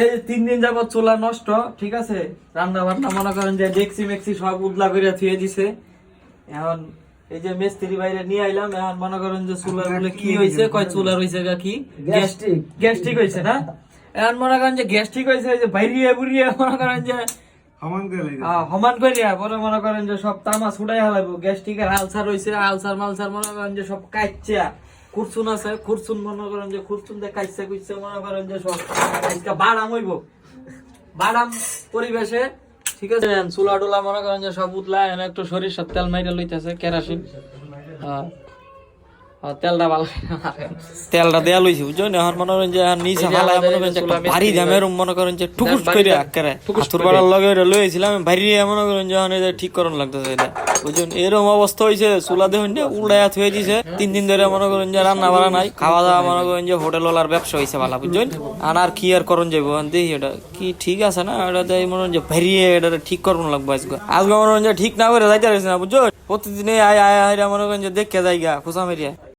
এই তিন দিন যাবত চুলা নষ্ট ঠিক আছে? রান্না বান্না মনে করেন যে ডেক্সি মেক্সি সব উদলা করে থুয়ে দিছে। এখন এই যে মিস্ত্রি বাইরে নিয়ে আইলাম এখন মনে করেন যে চুলার বলে কি হয়েছে কয় চুলার হয়েছে গা কি? Gastric. গ্যাস্ট্রিক হয়েছে না? এখন মনে করেন যে গ্যাস্ট্রিক হয়েছে এই যে বাইরিয়ে বুড়িয়ে মনে করেন যে সমান করিয়া পরে মনে করেন যে সব তামা ছুটাই হালাইবো গ্যাস্ট্রিকের আলসার হয়েছে আলসার মালসার মনে করেন যে সব কাইচা খুরচুন আছে খুরচুন মনে করেন যে খুরচুন দিয়ে কাইচা কুইচা মনে করেন যে সব আজকে বাড়াম হইব। বাড়াম পরিবেশে ঠিক আছে? চুলা টুলা মনে করেন যে সব উতলা এনে একটু সরিষার তেল মাইরা লইতেছে কেরাসিন। হ্যাঁ। হ্যাঁ, তেলটা ভালো তেলটা দেয়া লইছি বুঝছ না এখন মনে করেন যে এখন নিচে ফালা মনে করেন যে ভারী দামের মনে করেন যে টুকুস করে আকারে হাতুর পাড়ার লগে লইছিলাম ভারী মনে করেন যে ঠিক করন লাগতেছে এটা। বুঝছেন এরকম অবস্থা হয়েছে, চুলা দেখুন যে থুয়ে দিছে। তিন দিন ধরে মনে করেন যে রান্না বাড়া নাই, খাওয়া দাওয়া মনে করেন যে হোটেল ওলার ব্যবসা হইছে ভালো বুঝছেন আর আর কি আর করন যাব দেখি এটা কি ঠিক আছে না? এটা তাই মনে হয় যে ভেরিয়ে এটা ঠিক করুন লাগবো আজকে। আজকে মনে হয় যে ঠিক না করে যাইতে পারছি না বুঝছ প্রতিদিনে আয় আয় আয় মনে করেন যে দেখে যাইগা খুশা মেরিয়া।